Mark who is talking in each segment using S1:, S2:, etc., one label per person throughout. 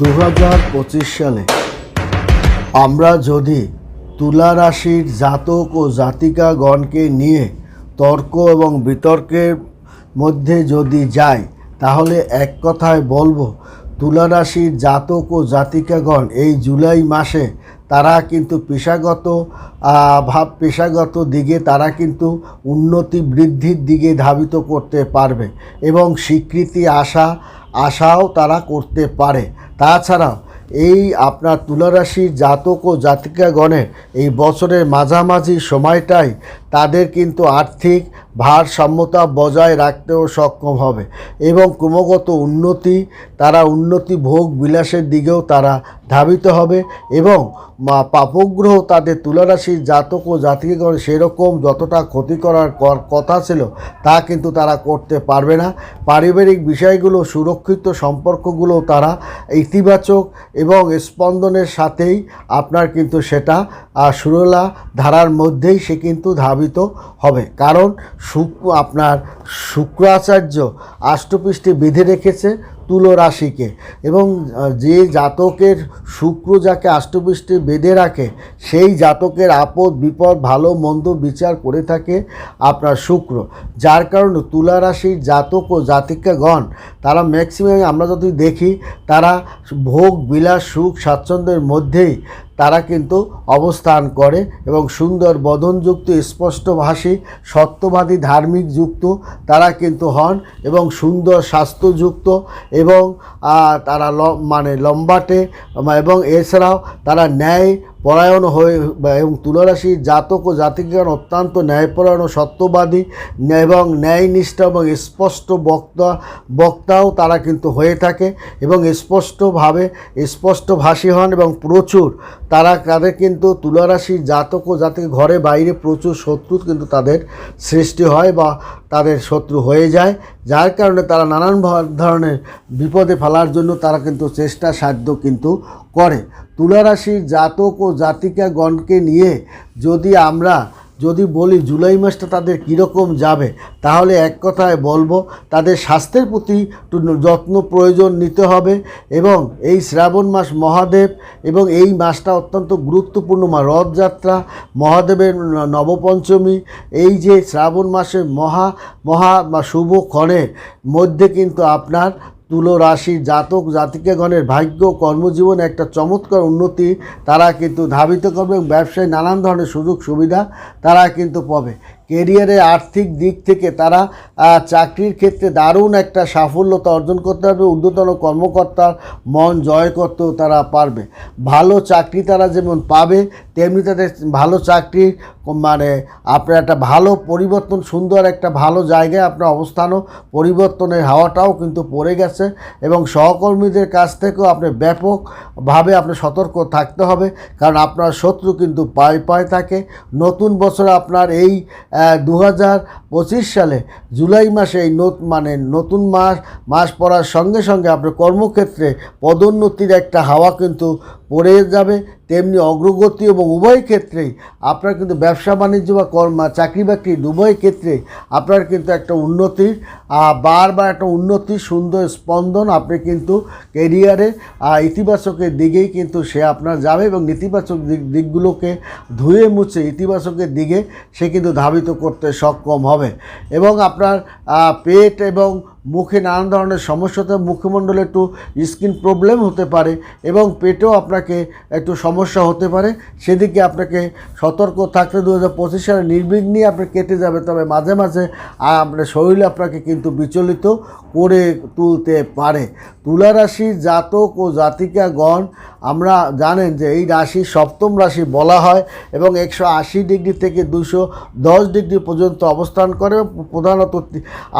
S1: দু হাজার পঁচিশ সালে আমরা যদি তুলা রাশির জাতক ও জাতিকাগণকে নিয়ে তর্ক এবং বিতর্কের মধ্যে যদি যাই, তাহলে এক কথায় বলব, তুলা রাশির জাতক ও জাতিকাগণ এই জুলাই মাসে তারা কিন্তু পেশাগত ভাব পেশাগত দিকে তারা কিন্তু উন্নতি বৃদ্ধির দিকে ধাবিত করতে পারবে এবং স্বীকৃতি আশা, আশাও তারা করতে পারে। তাছাড়াও এই আপনার তুলারাশির জাতক ও জাতিকাগণের এই বছরের মাঝামাঝি সময়টাই তাদের কিন্তু আর্থিক ভারসাম্যতা বজায় রাখতেও সক্ষম হবে এবং ক্রমাগত উন্নতি, তারা উন্নতি ভোগ বিলাসের দিকেও তারা ধাবিত হবে এবং পাপগ্রহ তাদের তুলারাশির জাতক ও জাতিকাগণ সেরকম যতটা ক্ষতি করার কথা ছিল তা কিন্তু তারা করতে পারবে না। পারিবারিক বিষয়গুলো, সুরক্ষিত সম্পর্কগুলো তারা ইতিবাচক এবং স্পন্দনের সাথেই আপনার কিন্তু সেটা সুরলা ধারার মধ্যেই সে কিন্তু ধাবিত হবে। কারণ আপনার শুক্রাচার্য আষ্টপৃষ্ঠে বেঁধে রেখেছে তুলো রাশিকে এবং যে জাতকের শুক্র যাকে আষ্টপৃষ্ঠে বেঁধে রাখে, সেই জাতকের আপদ, বিপদ, ভালো, মন্দ বিচার করে থাকে আপনার শুক্র। যার কারণে তুলা রাশির জাতক ও জাতিকাগণ, তারা ম্যাক্সিমাম আমরা যদি দেখি, তারা ভোগ, বিলাস, সুখ, স্বাচ্ছন্দ্যের মধ্যেই তারা কিন্তু অবস্থান করে এবং সুন্দর বদনযুক্ত, স্পষ্টভাষী, সত্যবাদী ধার্মিক যুক্ত তারা কিন্তু হন এবং সুন্দর স্বাস্থ্যযুক্ত এবং তারা মানে লম্বাটে এবং এছাড়াও তারা ন্যায় পরায়ণ হয়ে এবং তুলারাশির জাতক ও জাতিকাগণ অত্যন্ত ন্যায়পরায়ণ ও সত্যবাদী এবং ন্যায়নিষ্ঠা এবং স্পষ্ট বক্তা, বক্তাও তারা কিন্তু হয়ে থাকে এবং স্পষ্টভাবে স্পষ্টভাষী হন এবং প্রচুর তারা, তাদের কিন্তু তুলারাশির জাতক ও জাতিক ঘরে বাইরে প্রচুর শত্রু কিন্তু তাদের সৃষ্টি হয় বা তাদের শত্রু হয়ে যায়। যার কারণে তারা নানান ধরনের বিপদে ফেলার জন্য তারা কিন্তু চেষ্টা সাধ্য কিন্তু করে। তুলারাশির জাতক ও জাতিকাগণকে নিয়ে যদি আমরা যদি বলি জুলাই মাসটা তাদের কীরকম যাবে, তাহলে এক কথায় বলব তাদের স্বাস্থ্যের প্রতি যত্ন প্রয়োজন নিতে হবে এবং এই শ্রাবণ মাস মহাদেব এবং এই মাসটা অত্যন্ত গুরুত্বপূর্ণ মা রথযাত্রা, মহাদেবের নবপঞ্চমী, এই যে শ্রাবণ মাসে মহা মহা বা শুভ ক্ষণের মধ্যে কিন্তু আপনার তুলো রাশি জাতক জাতিকাগণের ভাগ্য, কর্মজীবনে একটা চমৎকার উন্নতি। তারা কিন্তু ধাবিত করবে এবং ব্যবসায় নানান ধরনের সুযোগ সুবিধা তারা কিন্তু পাবে। কেরিয়ারে আর্থিক দিক থেকে তারা চাকরির ক্ষেত্রে দারুণ একটা সাফল্যতা অর্জন করতে পারবে, ঊর্ধ্বতন কর্মকর্তার মন জয় করতেও তারা পারবে। ভালো চাকরি তারা যেমন পাবে, তেমনি তাদের ভালো চাকরি মানে আপনার একটা ভালো পরিবর্তন, সুন্দর একটা ভালো জায়গায় আপনার অবস্থানও পরিবর্তনের হাওয়াটাও কিন্তু পড়ে গেছে এবং সহকর্মীদের কাছ থেকেও আপনি ব্যাপকভাবে আপনি সতর্ক থাকতে হবে, কারণ আপনার শত্রু কিন্তু পায়ে পায়ে থাকে। নতুন বছর আপনার এই দু হাজার পঁচিশ সালে জুলাই মাসে এই মানে নতুন মাস মাস পড়ার সঙ্গে সঙ্গে আপনার কর্মক্ষেত্রে পদোন্নতির একটা হাওয়া কিন্তু পড়ে যাবে, তেমনি অগ্রগতি এবং উভয় ক্ষেত্রেই আপনার কিন্তু ব্যবসা বাণিজ্য বা কর্ম, চাকরি বাকরি উভয় ক্ষেত্রে আপনার কিন্তু একটা উন্নতির বারবার একটা উন্নতি, সুন্দর স্পন্দন আপনি কিন্তু কেরিয়ারে ইতিবাচকের দিকেই কিন্তু সে আপনার যাবে এবং নেতিবাচক দিক, দিকগুলোকে ধুয়ে মুছে ইতিবাচকের দিকে সে কিন্তু ধাবিত করতে সক্ষম হবে। এবং আপনার পেট এবং মুখে নানান ধরনের সমস্যা হতে মুখমণ্ডলে একটু স্কিন প্রবলেম হতে পারে এবং পেটেও আপনাকে একটু সমস্যা হতে পারে। সেদিকে আপনাকে সতর্ক থাকতে দু হাজার পঁচিশ সালে নির্বিঘ্নেই আপনি কেটে যাবে, তবে মাঝে মাঝে আপনার শরীর আপনাকে কিন্তু বিচলিত করে তুলতে পারে। তুলা রাশি জাতক ও জাতিকাগণ, আমরা জানেন যে এই রাশি সপ্তম রাশি বলা হয় এবং একশো আশি ডিগ্রি থেকে দুশো দশ ডিগ্রি পর্যন্ত অবস্থান করে। প্রধানত,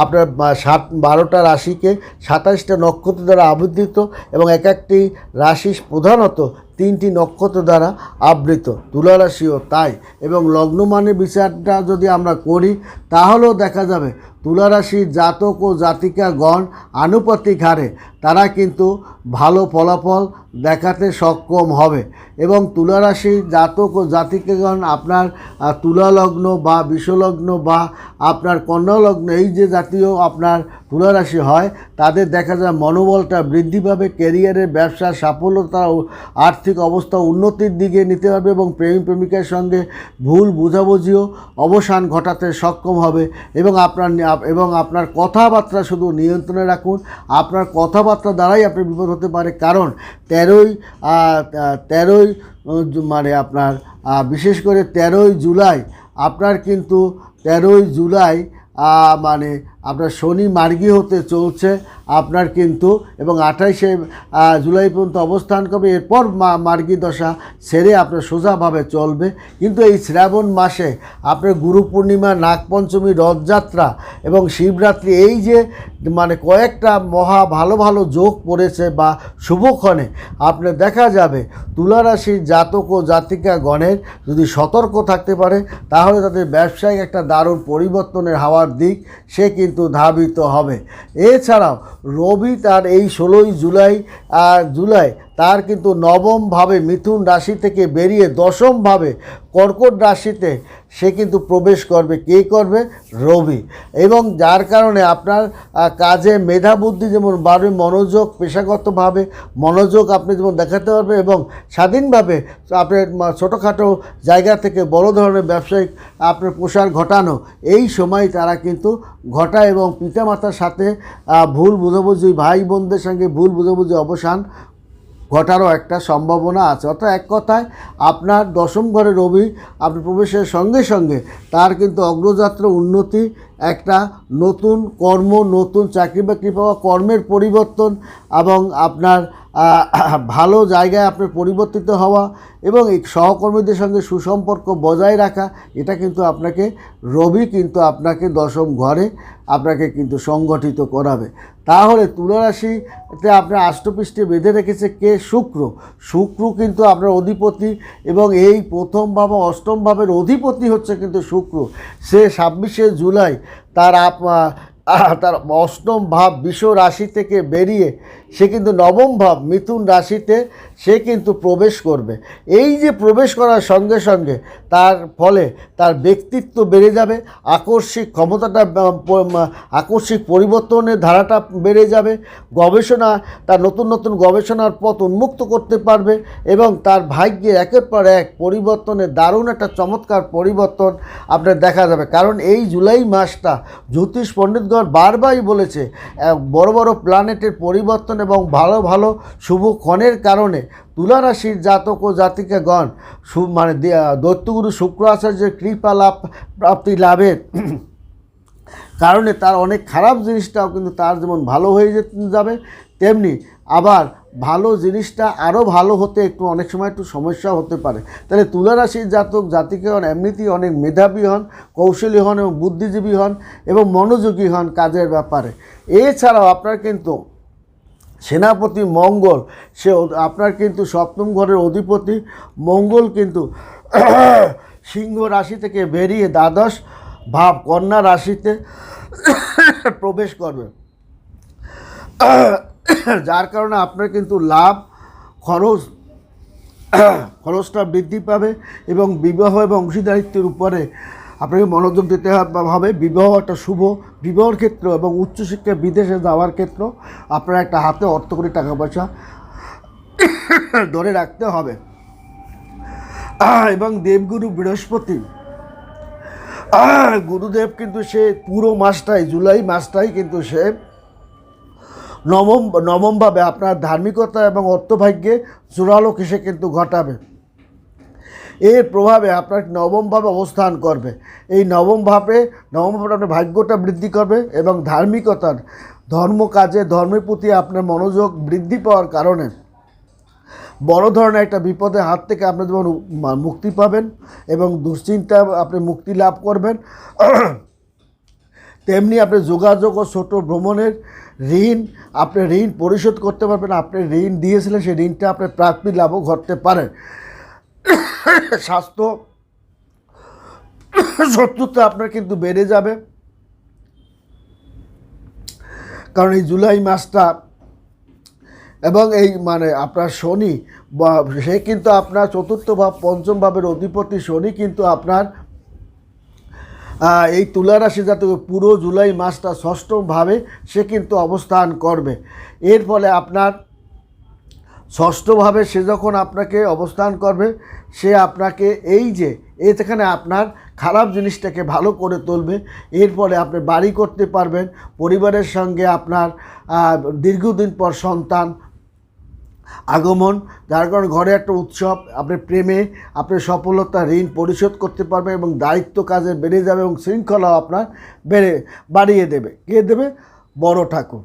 S1: আপনার সাত বারোটা রাশিকে সাতাশটা নক্ষত্র দ্বারা আবৃত এবং এক একটি রাশি প্রধানত তিনটি নক্ষত্র দ্বারা আবৃত তুলা রাশিও তাই, এবং লগ্ন মানে বিচারটা যদি আমরা করি, তাহলেও দেখা যাবে তুলা রাশির জাতক ও জাতিকাগণ আনুপাতিক হারে, তারা কিন্তু ভালো ফলাফল দেখাতে সক্ষম হবে। এবং তুলারাশি জাতক ও জাতিকেগণ আপনার তুলালগ্ন বা বিশ্বলগ্ন বা আপনার কন্যালগ্ন, এই যে জাতীয় আপনার তুলারাশি হয়, তাদের দেখা যায় মনোবলটা বৃদ্ধি পাবে ক্যারিয়ারের ব্যবসার সাফল্যতা ও আর্থিক অবস্থা উন্নতির দিকে নিতে পারবে এবং প্রেমিক প্রেমিকার সঙ্গে ভুল বোঝাবুঝিও অবসান ঘটাতে সক্ষম হবে। এবং আপনার এবং আপনার কথাবার্তা শুধু নিয়ন্ত্রণে রাখুন। আপনার কথাবার্তা দ্বারাই আপনার বিপদ হতে পারে। কারণ তেরোই তেরোই মানে আপনার বিশেষ করে তেরোই জুলাই, আপনার কিন্তু তেরোই জুলাই মানে আপনার শনি মার্গী হতে চলছে। আপনার কিন্তু এবং আঠাইশে জুলাই পর্যন্ত অবস্থান করবে। এরপর মার্গী দশা সেরে আপনার সোজাভাবে চলবে। কিন্তু এই শ্রাবণ মাসে আপনার গুরু পূর্ণিমা নাগপঞ্চমী রথযাত্রা এবং শিবরাত্রি, এই যে মানে কয়েকটা মহা ভালো ভালো যোগ পড়েছে বা শুভক্ষণে, আপনার দেখা যাবে তুলারাশির জাতক ও জাতিকা গণের যদি সতর্ক থাকতে পারে, তাহলে তাদের ব্যবসায়িক একটা দারুণ পরিবর্তনের হাওয়ার দিক সে কিন্তু ধাবিত হবে। এছাড়াও রবি তার এই ষোলোই জুলাই জুলাই তার কিন্তু নবমভাবে মিথুন রাশি থেকে বেরিয়ে দশমভাবে কর্কট রাশিতে সে কিন্তু প্রবেশ করবে। কে করবে? রবি। এবং যার কারণে আপনার কাজে মেধা বুদ্ধি যেমন বাড়বে, মনোযোগ পেশাগতভাবে মনোযোগ আপনি যেমন দেখাতে পারবে এবং স্বাধীনভাবে আপনার ছোটোখাটো জায়গা থেকে বড় ধরনের ব্যবসায়িক আপনার প্রসার ঘটানো, এই সময় তারা কিন্তু ঘটায় এবং পিতামাতার সাথে ভুল বুঝাবুঝি ভাই বোনদের সঙ্গে ভুল বুঝাবুঝি, অবসান ঘটারও একটা সম্ভাবনা আছে। অর্থাৎ এক কথায়, আপনার দশম ঘরে রবি, আপনি প্রবেশের সঙ্গে সঙ্গে তার কিন্তু অগ্রযাত্রা উন্নতি, একটা নতুন কর্ম, নতুন চাকরি বাকরি পাওয়া, কর্মের পরিবর্তন এবং আপনার ভালো জায়গায় আপনার পরিবর্তিত হওয়া এবং এই সহকর্মীদের সঙ্গে সুসম্পর্ক বজায় রাখা, এটা কিন্তু আপনাকে, রবি কিন্তু আপনাকে দশম ঘরে আপনাকে কিন্তু সংগঠিত করাবে। তাহলে তুলারাশিতে আপনার আষ্টপৃষ্ঠে বেঁধে রেখেছে কে? শুক্র। শুক্র কিন্তু আপনার অধিপতি এবং এই প্রথম ভাব, অষ্টম ভাবের অধিপতি হচ্ছে কিন্তু শুক্র। সে ছাব্বিশে জুলাই তার তার অষ্টম ভাব বিশ্ব রাশি থেকে বেরিয়ে সে কিন্তু নবম ভাব মিথুন রাশিতে সে কিন্তু প্রবেশ করবে। এই যে প্রবেশ করার সঙ্গে সঙ্গে তার ফলে তার ব্যক্তিত্ব বেড়ে যাবে, আকস্মিক ক্ষমতাটা আকস্মিক পরিবর্তনের ধারাটা বেড়ে যাবে, গবেষণা, তার নতুন নতুন গবেষণার পথ উন্মুক্ত করতে পারবে এবং তার ভাগ্যে একের পর এক পরিবর্তনের দারুণ একটা চমৎকার পরিবর্তন আপনার দেখা যাবে। কারণ এই জুলাই মাসটা জ্যোতিষ পণ্ডিতগণ বারবারই বলেছে বড় বড় প্ল্যানেটের পরিবর্তন এবং ভালো ভালো শুভ ক্ষণের কারণে তুলারাশির জাতক ও জাতিকাগণ মানে দত্তগুরু শুক্র আচার্যের কৃপা লাভ, প্রাপ্তি লাভের কারণে তার অনেক খারাপ জিনিসটাও কিন্তু তার যেমন ভালো হয়ে যাবে তেমনি আবার ভালো জিনিসটা আরও ভালো হতে একটু, অনেক সময় একটু সমস্যা হতে পারে। তাহলে তুলা রাশির জাতক জাতিকে হন এমনিতেই অনেক মেধাবী হন, কৌশলী হন এবং বুদ্ধিজীবী হন এবং মনোযোগী হন কাজের ব্যাপারে। এছাড়াও আপনার কিন্তু সেনাপতি মঙ্গল, সে আপনার কিন্তু সপ্তম ঘরের অধিপতি মঙ্গল কিন্তু সিংহ রাশি থেকে বেরিয়ে দ্বাদশ ভাব কন্যা রাশিতে প্রবেশ করবে। যার কারণে আপনার কিন্তু লাভ, খরচ, খরচটা বৃদ্ধি পাবে এবং বিবাহ এবং অংশীদারিত্বের উপরে আপনাকে মনোযোগ দিতে হবে। বিবাহ একটা শুভ। বিবাহর ক্ষেত্র এবং উচ্চশিক্ষা বিদেশে যাওয়ার ক্ষেত্র আপনার একটা হাতে অর্থ করে টাকা পয়সা ধরে রাখতে হবে। এবং দেবগুরু বৃহস্পতি, গুরুদেব কিন্তু সে পুরো মাসটাই, জুলাই মাসটাই কিন্তু সে নবম, নবমভাবে আপনার ধার্মিকতা এবং অর্থভাগ্যে জোরালো কিসে কিন্তু ঘটাবে। এর প্রভাবে আপনার নবমভাবে অবস্থান করবে। এই নবমভাবে নবমভাবে আপনার ভাগ্যটা বৃদ্ধি করবে এবং ধার্মিকতার ধর্ম কাজে ধর্মের প্রতি আপনার মনোযোগ বৃদ্ধি পাওয়ার কারণে বড় ধরনের একটা বিপদের হাত থেকে আপনি যেমন মুক্তি পাবেন এবং দুশ্চিন্তা আপনি মুক্তি লাভ করবেন। তেমনি আপনি যোগাযোগ ও ছোট ভ্রমণের ঋণ, আপনি ঋণ পরিশোধ করতে পারবেন, আপনি ঋণ দিয়েছিলেন, সেই ঋণটা আপনার প্রাপ্তি লাভও ঘটতে পারে। স্বাস্থ্য, শত্রুতা আপনার কিন্তু বেড়ে যাবে। কারণ এই জুলাই মাসটা এবং এই মানে আপনার শনি বা সে কিন্তু আপনার চতুর্থ ভাব পঞ্চম ভাবের অধিপতি শনি কিন্তু আপনার এই তুলা রাশি জাতক পুরো জুলাই মাসটা ষষ্ঠভাবে সে কিন্তু অবস্থান করবে। এর ফলে আপনার ষষ্ঠভাবে সে যখন আপনাকে অবস্থান করবে, সে আপনাকে এই যে এখানে আপনার খারাপ জিনিসটাকে ভালো করে তুলবে, এর ফলে আপনি বাড়ি করতে পারবেন, পরিবারের সঙ্গে আপনার দীর্ঘদিন পর সন্তান আগমন, যার কারণে ঘরে একটা উৎসব আপনি প্রেমে আপনি সফলতা, ঋণ পরিশোধ করতে পারবেন এবং দায়িত্ব কাজে বেড়ে যাবে এবং শৃঙ্খলাও আপনার বেড়ে, বাড়িয়ে দেবে। কে দেবে? বড় ঠাকুর।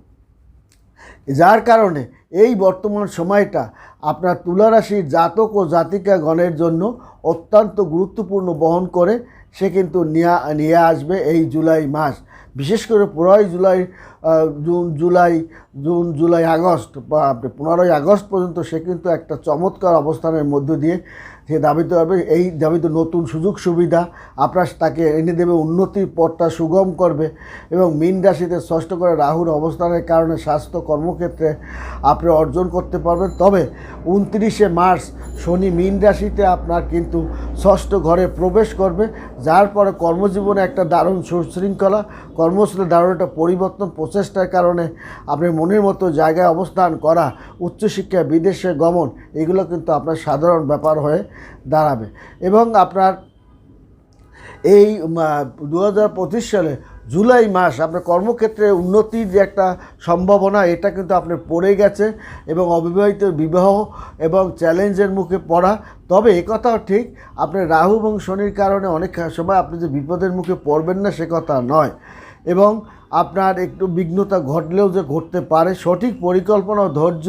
S1: যার কারণে এই বর্তমান সময়টা আপনার তুলারাশির জাতক ও জাতিকা গণের জন্য অত্যন্ত গুরুত্বপূর্ণ বহন করে, সে কিন্তু নিয়ে নিয়ে আসবে এই জুলাই মাস। বিশেষ করে পনেরোই July June July June, July, August, বা পনেরোই আগস্ট পর্যন্ত সে কিন্তু একটা চমৎকার অবস্থানের মধ্য দিয়ে সে দাবিত হবে, এই দাবিত নতুন সুযোগ সুবিধা। আপনার তাকে এনে দেবে, উন্নতির পথটা সুগম করবে এবং মীন রাশিতে ষষ্ঠ করে রাহুর অবস্থানের কারণে স্বাস্থ্য কর্মক্ষেত্রে আপনি অর্জন করতে পারবেন। তবে উনত্রিশে মার্চ শনি মীন রাশিতে আপনার কিন্তু ষষ্ঠ ঘরে প্রবেশ করবে, যার পরে কর্মজীবনে একটা দারুণ সুশৃঙ্খলা, কর্মস্থলে দারুণ একটা পরিবর্তন প্রচেষ্টার কারণে আপনি মনের মতো জায়গায় অবস্থান করা, উচ্চশিক্ষা, বিদেশে গমন, এগুলো কিন্তু আপনার সাধারণ ব্যাপার হয়ে দাঁড়াবে। এবং আপনার এই দু হাজার পঁচিশ সালে জুলাই মাস আপনার কর্মক্ষেত্রে উন্নতির যে একটা সম্ভাবনা, এটা কিন্তু আপনার পড়ে গেছে এবং অবিবাহিত বিবাহ এবং চ্যালেঞ্জের মুখে পড়া। তবে একথাও ঠিক, আপনার রাহু এবং শনির কারণে অনেক সময় আপনি যে বিপদের মুখে পড়বেন না, সে কথা নয়। এবং আপনার একটু বিঘ্নতা ঘটলেও যে ঘটতে পারে, সঠিক পরিকল্পনা ও ধৈর্য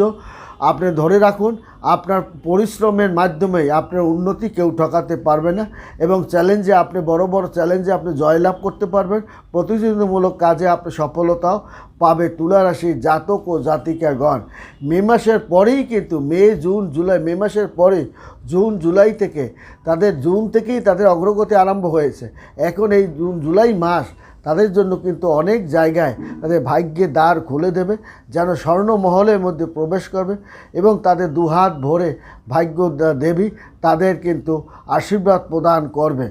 S1: আপনি ধরে রাখুন। আপনার পরিশ্রমের মাধ্যমে আপনার উন্নতি কেউ ঠকাতে পারবে না এবং চ্যালেঞ্জে আপনি বড় বড় চ্যালেঞ্জে আপনি জয়লাভ করতে পারবেন। প্রতিযোগিতামূলক কাজে আপনি সফলতাও পাবে তুলা রাশি জাতক ও জাতিকাগণ। মে মাসের পরেই কিন্তু, মে, জুন, জুলাই, মে মাসের পরে জুন, জুলাই থেকে, তাদের, জুন থেকেই তাদের অগ্রগতি আরম্ভ হয়েছে। এখন এই জুন, জুলাই মাস তাদের জন্য কিন্তু অনেক জায়গায় তাদের ভাগ্যে দ্বার খুলে দেবে, যেন স্বর্ণমহলের মধ্যে প্রবেশ করবে এবং তাদের দুহাত ভরে ভাগ্য দেবী তাদের কিন্তু আশীর্বাদ প্রদান করবে।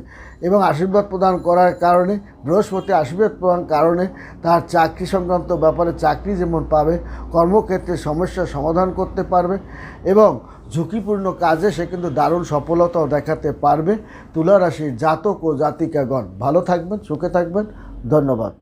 S1: এবং আশীর্বাদ প্রদান করার কারণে, বৃহস্পতি আশীর্বাদ প্রদান কারণে তার চাকরি সংক্রান্ত ব্যাপারে চাকরি যেমন পাবে, কর্মক্ষেত্রে সমস্যার সমাধান করতে পারবে এবং ঝুঁকিপূর্ণ কাজে সে কিন্তু দারুণ সফলতাও দেখাতে পারবে। তুলা রাশির জাতক ও জাতিকাগণ ভালো থাকবেন, সুখে থাকবেন। ধন্যবাদ।